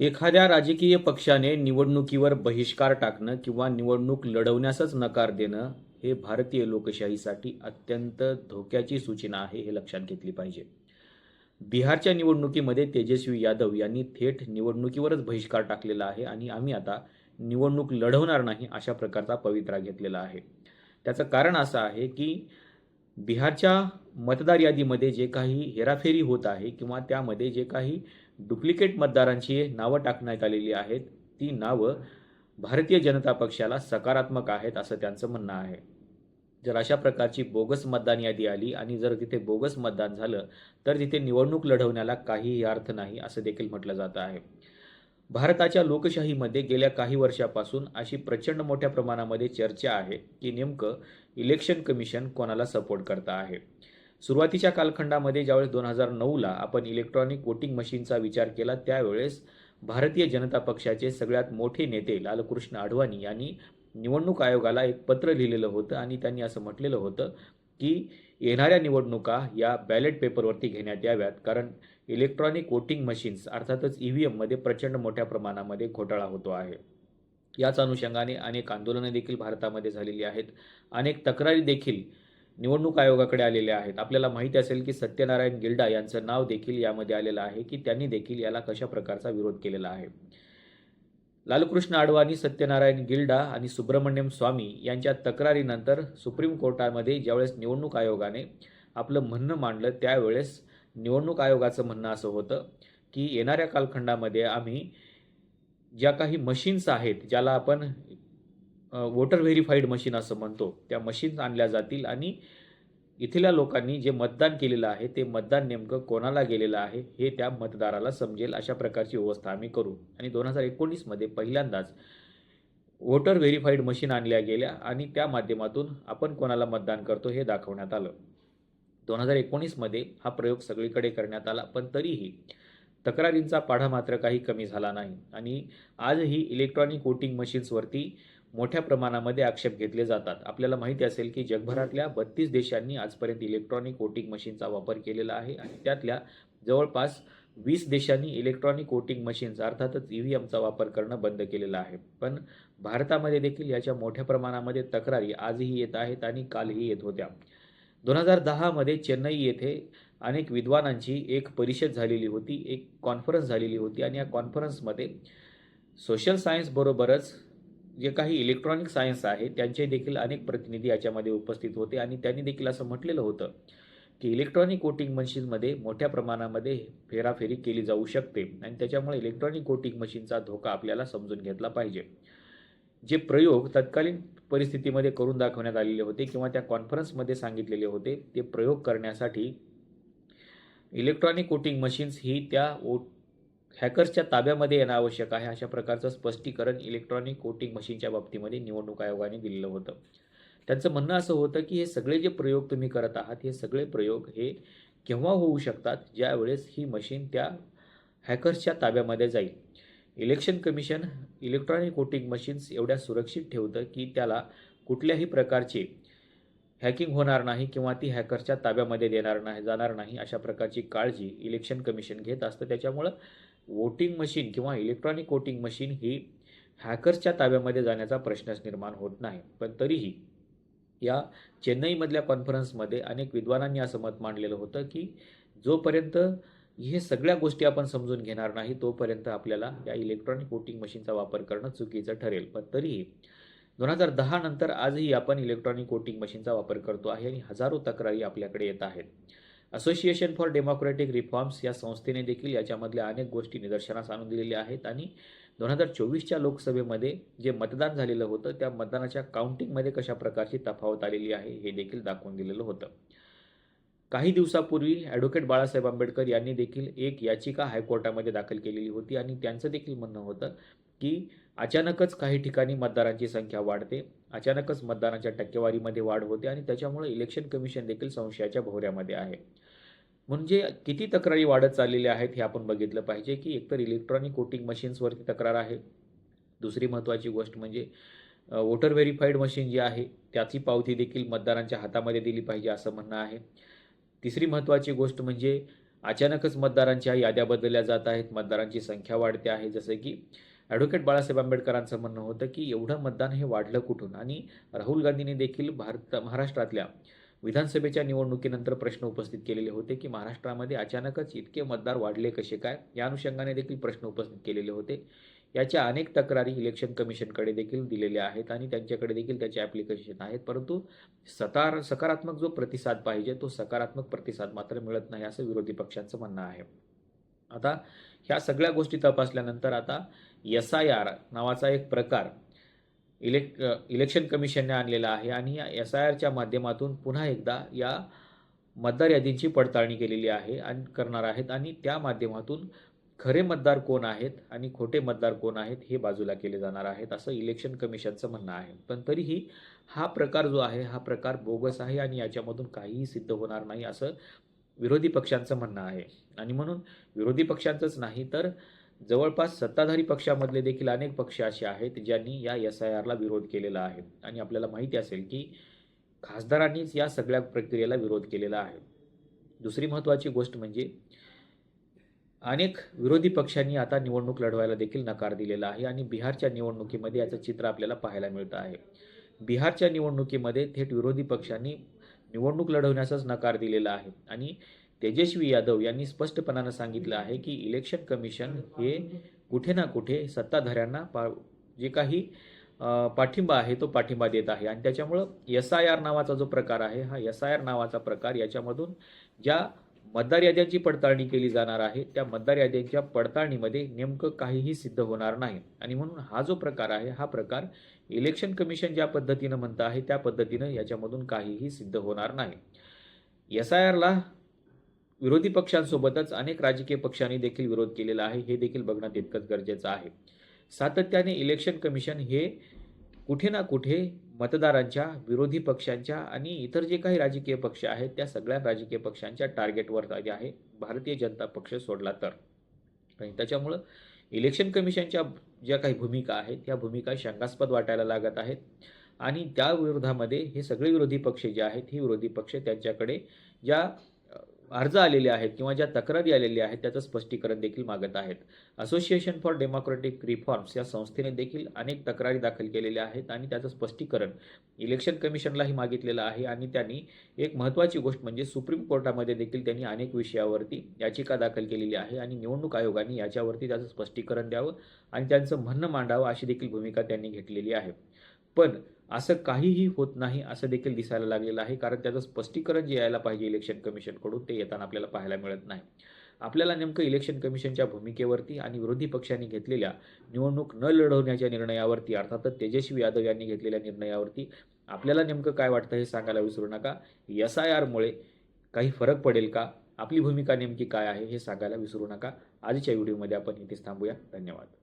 एखाद्या राजकीय पक्षाने निवडणुकीवर बहिष्कार टाकणं किंवा निवडणूक लढवण्यासच नकार देणं हे भारतीय लोकशाहीसाठी अत्यंत धोक्याची सूचना आहे हे लक्षात घेतली पाहिजे. बिहारच्या निवडणुकीमध्ये तेजस्वी यादव यांनी थेट निवडणुकीवरच बहिष्कार टाकलेला आहे आणि आम्ही आता निवडणूक लढवणार नाही अशा प्रकारचा पवित्रा घेतलेला आहे. त्याचं कारण असं आहे की बिहारच्या मतदार यादीमध्ये जे काही हेराफेरी होत आहे किंवा त्यामध्ये जे काही डुप्लिकेट मतदारांची नावं टाकण्यात आलेली आहेत. ती नावं भारतीय जनता पक्षाला सकारात्मक आहेत असं त्यांचं म्हणणं आहे. जर अशा प्रकारची बोगस मतदान यादी आली आणि जर तिथे बोगस मतदान झालं तर तिथे निवडणूक लढवण्याला काहीही अर्थ नाही असं देखील म्हटलं जात आहे. भारताच्या लोकशाहीमध्ये गेल्या काही वर्षापासून अशी प्रचंड मोठ्या प्रमाणामध्ये चर्चा आहे की नेमकं इलेक्शन कमिशन कोणाला सपोर्ट करता आहे? सुरुवातीच्या कालखंडामध्ये ज्यावेळेस दोन हजार नऊला आपण इलेक्ट्रॉनिक वोटिंग मशीनचा विचार केला त्यावेळेस भारतीय जनता पक्षाचे सगळ्यात मोठे नेते लालकृष्ण आडवाणी यांनी निवडणूक आयोगाला एक पत्र लिहिलेलं होतं आणि त्यांनी असं म्हटलेलं होतं की येणाऱ्या निवडणुका या बॅलेट पेपरवरती घेण्यात याव्यात कारण इलेक्ट्रॉनिक वोटिंग मशीन्स अर्थातच ई व्ही एममध्ये प्रचंड मोठ्या प्रमाणामध्ये घोटाळा होतो आहे. याच अनुषंगाने अनेक आंदोलनं देखील भारतामध्ये झालेली आहेत. अनेक तक्रारी देखील निवडणूक आयोगाकडे आलेल्या आहेत. आपल्याला माहिती असेल की सत्यनारायण गिल्डा यांचं नाव देखील यामध्ये आलेलं आहे की त्यांनी देखील याला कशा प्रकारचा विरोध केलेला आहे? लालकृष्ण आडवाणी सत्यनारायण गिल्डा आणि सुब्रमण्यम स्वामी यांच्या तक्रारीनंतर सुप्रीम कोर्टामध्ये ज्यावेळेस निवडणूक आयोगाने आपलं म्हणणं मांडलं त्यावेळेस निवडणूक आयोगाचं म्हणणं असं होतं की येणाऱ्या कालखंडामध्ये आम्ही ज्या काही मशीन्स आहेत ज्याला आपण वोटर व्हेरीफाईड मशीन असं म्हणतो. त्या मशीन्स आणल्या जातील आणि इथल्या लोकांनी जे मतदान केलेलं आहे ते मतदान नेमकं कोणाला गेलेलं आहे हे त्या मतदाराला समजेल अशा प्रकारची व्यवस्था आम्ही करू. आणि दोन हजार एकोणीसमध्ये पहिल्यांदाच वोटर व्हेरीफाईड मशीन आणल्या गेल्या आणि त्या माध्यमातून आपण कोणाला मतदान करतो हे दाखवण्यात आलं. दोन हजार एकोणीसमध्ये हा प्रयोग सगळीकडे करण्यात आला पण तरीही तक्रारींचा पाढा मात्र काही कमी झाला नाही. आणि आजही इलेक्ट्रॉनिक वोटिंग मशीन्सवरती मोठ्या प्रमाणामध्ये आक्षेप घेतले जातात. आपल्याला माहिती असेल की जगभरातल्या बत्तीस देशांनी आजपर्यंत इलेक्ट्रॉनिक वोटिंग मशीनचा वापर केलेला आहे आणि त्यातल्या जवळपास वीस देशांनी इलेक्ट्रॉनिक वोटिंग मशीन्स अर्थातच ई व्ही एमचा वापर करणं बंद केलेलं आहे. पण भारतामध्ये देखील याच्या मोठ्या प्रमाणामध्ये तक्रारी आजही येत आहेत आणि कालही येत होत्या. दोन हजार दहामध्ये चेन्नई येथे अनेक विद्वानांची एक परिषद झालेली होती एक कॉन्फरन्स झालेली होती आणि या कॉन्फरन्समध्ये सोशल सायन्सबरोबरच जे काही इलेक्ट्रॉनिक सायन्स आहे त्यांचे देखील अनेक प्रतिनिधी याच्यामध्ये उपस्थित होते आणि त्यांनी देखील असं म्हटलेलं होतं की इलेक्ट्रॉनिक वोटिंग मशीनमध्ये मोठ्या प्रमाणामध्ये फेराफेरी केली जाऊ शकते आणि त्याच्यामुळे इलेक्ट्रॉनिक वोटिंग मशीनचा धोका आपल्याला समजून घेतला पाहिजे. जे प्रयोग तत्कालीन परिस्थितीमध्ये करून दाखवण्यात आलेले होते किंवा त्या कॉन्फरन्समध्ये सांगितलेले होते ते प्रयोग करण्यासाठी इलेक्ट्रॉनिक वोटिंग मशीन्स ही त्या वोट हॅकर्सच्या ताब्यामध्ये येणं आवश्यक आहे अशा प्रकारचं स्पष्टीकरण इलेक्ट्रॉनिक कोटिंग मशीनच्या बाबतीमध्ये निवडणूक आयोगाने दिलेलं होतं. त्यांचं म्हणणं असं होतं की हे सगळे जे प्रयोग तुम्ही करत आहात हे सगळे प्रयोग हे केव्हा होऊ शकतात? ज्यावेळेस ही मशीन त्या हॅकर्सच्या ताब्यामध्ये जाईल. Election commission electronic voting machines एवढ्या सुरक्षित ठेवतं की त्याला कुठल्याही प्रकारचे हॅकिंग होणार नाही किंवा ती हॅकर्सच्या ताब्यामध्ये देणार नाही जाणार नाही अशा प्रकारची काळजी इलेक्शन कमिशन घेत असतं. त्याच्यामुळं वोटिंग मशीन किंवा इलेक्ट्रॉनिक वोटिंग मशीन ही हॅकर्सच्या ताब्यामध्ये जाण्याचा प्रश्नच निर्माण होत नाही. पण तरीही या चेन्नईमधल्या कॉन्फरन्समध्ये अनेक विद्वानांनी असं मत मांडलेलं होतं की जोपर्यंत हे सगळ्या गोष्टी आपण समजून घेणार नाही तोपर्यंत आपल्याला या इलेक्ट्रॉनिक वोटिंग मशीनचा वापर करणं चुकीचं ठरेल. पण तरीही दोन हजार दहा नंतर आजही आपण इलेक्ट्रॉनिक वोटिंग मशीनचा वापर करतो आहे आणि हजारो तक्रारी आपल्याकडे येत आहेत. असोसिएशन फॉर डेमोक्रॅटिक रिफॉर्म्स या संस्थेने देखील याच्यामधल्या अनेक गोष्टी निदर्शनास आणून दिलेल्या आहेत आणि दोन हजार चोवीसच्या लोकसभेमध्ये जे मतदान झालेलं होतं त्या मतदानाच्या काउंटिंगमध्ये कशा प्रकारची तफावत आलेली आहे हे देखील दाखवून दिलेलं होतं. काही दिवसापूर्वी ॲडव्होकेट बाळासाहेब आंबेडकर यांनी देखील एक याचिका हायकोर्टामध्ये दाखल केलेली होती आणि त्यांचं देखील म्हणणं होतं की अचानकच काही ठिकाणी मतदारांची संख्या वाढते. अचानकच मतदानाच्या टक्केवारीमध्ये वाढ होते आणि त्याच्यामुळे इलेक्शन कमिशन देखील संशयाच्या भोवऱ्यामध्ये आहे. म्हणजे किती तक्रारी वाढत चाललेल्या आहेत हे आपण बघितलं पाहिजे की एकतर इलेक्ट्रॉनिक वोटिंग मशीन्सवरती तक्रार आहे. दुसरी महत्त्वाची गोष्ट म्हणजे वोटर व्हेरीफाईड मशीन जी आहे त्याची पावती देखील मतदारांच्या हातामध्ये दिली पाहिजे असं म्हणणं आहे. तिसरी महत्त्वाची गोष्ट म्हणजे अचानकच मतदारांच्या याद्या बदलल्या जात आहेत मतदारांची संख्या वाढते आहे. जसं की ॲडव्होकेट बाळासाहेब आंबेडकरांचं म्हणणं होतं की एवढं मतदान हे वाढलं कुठून? आणि राहुल गांधींनी देखील भारत महाराष्ट्रातल्या विधानसभेच्या निवडणुकीनंतर प्रश्न उपस्थित केलेले होते की महाराष्ट्रामध्ये अचानकच इतके मतदार वाढले कसे काय? या अनुषंगाने देखील प्रश्न उपस्थित केलेले होते. याच्या अनेक तक्रारी इलेक्शन कमिशनकडे देखील दिलेल्या आहेत आणि त्यांच्याकडे देखील त्याचे ॲप्लिकेशन आहेत. परंतु सतार सकारात्मक जो प्रतिसाद पाहिजे तो सकारात्मक प्रतिसाद मात्र मिळत नाही असं विरोधी पक्षांचं म्हणणं आहे. आता ह्या सगळ्या गोष्टी तपासल्यानंतर आता एस आय आर नावाचा एक प्रकार इलेक् इलेक्शन कमिशनने आणलेला आहे आणि या एस आय आरच्या माध्यमातून पुन्हा एकदा या मतदार यादींची पडताळणी केलेली आहे आणि करणार आहेत आणि त्या माध्यमातून खरे मतदार कोण आहेत आणि खोटे मतदार कोण आहेत हे बाजूला केले जाणार आहेत असं इलेक्शन कमिशनचं म्हणणं आहे. पण तरीही हा प्रकार जो आहे हा प्रकार बोगस आहे आणि याच्यामधून काहीही सिद्ध होणार नाही असं विरोधी पक्षांचं म्हणणं आहे. आणि म्हणून विरोधी पक्षांचंच नाही तर जवळपास सत्ताधारी पक्षामधले देखील अनेक पक्ष असे आहेत ज्यांनी या एस आय आरला विरोध केलेला आहे. आणि आपल्याला माहिती असेल की खासदारांनीच या सगळ्या प्रक्रियेला विरोध केलेला आहे. दुसरी महत्त्वाची गोष्ट म्हणजे अनेक विरोधी पक्षांनी आता निवडणूक लढवायला देखील नकार दिलेला आहे आणि बिहारच्या निवडणुकीमध्ये याचं चित्र आपल्याला पाहायला मिळतं आहे. बिहारच्या निवडणुकीमध्ये थेट विरोधी पक्षांनी निवडणूक लढवण्याचाच नकार दिलेला आहे. आणि तेजस्वी यादव यांनी स्पष्टपणानं सांगितलं आहे की इलेक्शन कमिशन हे कुठे ना कुठे सत्ताधाऱ्यांना पा जे काही पाठिंबा आहे तो पाठिंबा देत आहे. आणि त्याच्यामुळं एस आय आर नावाचा जो प्रकार आहे हा एस आय आर नावाचा प्रकार याच्यामधून ज्या मतदार याद्यांची पडताळणी केली जाणार आहे. त्या मतदार याद्यांच्या पडताळणीमध्ये नेमकं काहीही सिद्ध होणार नाही. आणि म्हणून हा जो प्रकार आहे हा प्रकार इलेक्शन कमिशन ज्या पद्धतीनं म्हणतं आहे त्या पद्धतीनं याच्यामधून काहीही सिद्ध होणार नाही. एस आय आरला विरोधी पक्षांसोबतच अनेक राजकीय पक्षांनी देखील विरोध केलेला आहे. हे देखील बघणं तितकंच गरजेचं आहे. सातत्याने इलेक्शन कमिशन हे कुठे ना कुठे मतदारांच्या विरोधी पक्षांच्या आणि इतर जे काही राजकीय पक्ष आहेत त्या सगळ्या राजकीय पक्षांच्या टार्गेटवर जे आहे भारतीय जनता पक्ष सोडला तर. आणि त्याच्यामुळं इलेक्शन कमिशनच्या ज्या काही भूमिका आहेत त्या भूमिका शंकास्पद वाटायला लागत आहेत. आणि त्या विरोधामध्ये हे सगळे विरोधी पक्ष जे आहेत हे विरोधी पक्ष त्यांच्याकडे ज्या अर्ज आलेले आहेत किंवा ज्या तक्रारी आलेल्या आहेत त्याचं स्पष्टीकरण देखील मागत आहेत. असोसिएशन फॉर डेमोक्रेटिक रिफॉर्म्स या संस्थेने देखील अनेक तक्रारी दाखल केलेल्या आहेत आणि त्याचं स्पष्टीकरण इलेक्शन कमिशनलाही मागितलेलं आहे आणि त्यांनी एक महत्त्वाची गोष्ट म्हणजे सुप्रीम कोर्टामध्ये देखील त्यांनी अनेक विषयावरती याचिका दाखल केलेली आहे आणि निवडणूक आयोगाने याच्यावरती त्याचं स्पष्टीकरण द्यावं आणि त्यांचं म्हणणं मांडावं अशी देखील भूमिका त्यांनी घेतलेली आहे. पण असं काहीही होत नाही असं देखील दिसायला लागलेलं आहे. कारण त्याचं स्पष्टीकरण जे यायला पाहिजे इलेक्शन कमिशनकडून ते येताना आपल्याला पाहायला मिळत नाही. आपल्याला नेमकं इलेक्शन कमिशनच्या भूमिकेवरती आणि विरोधी पक्षांनी घेतलेल्या निवडणूक न लढवण्याच्या निर्णयावरती अर्थातच तेजस्वी यादव यांनी घेतलेल्या निर्णयावरती आपल्याला नेमकं काय वाटतं हे सांगायला विसरू नका. एस आय आरमुळे काही फरक पडेल का? आपली भूमिका नेमकी काय आहे हे सांगायला विसरू नका. आजच्या व्हिडिओमध्ये आपण इथेच थांबूया. धन्यवाद.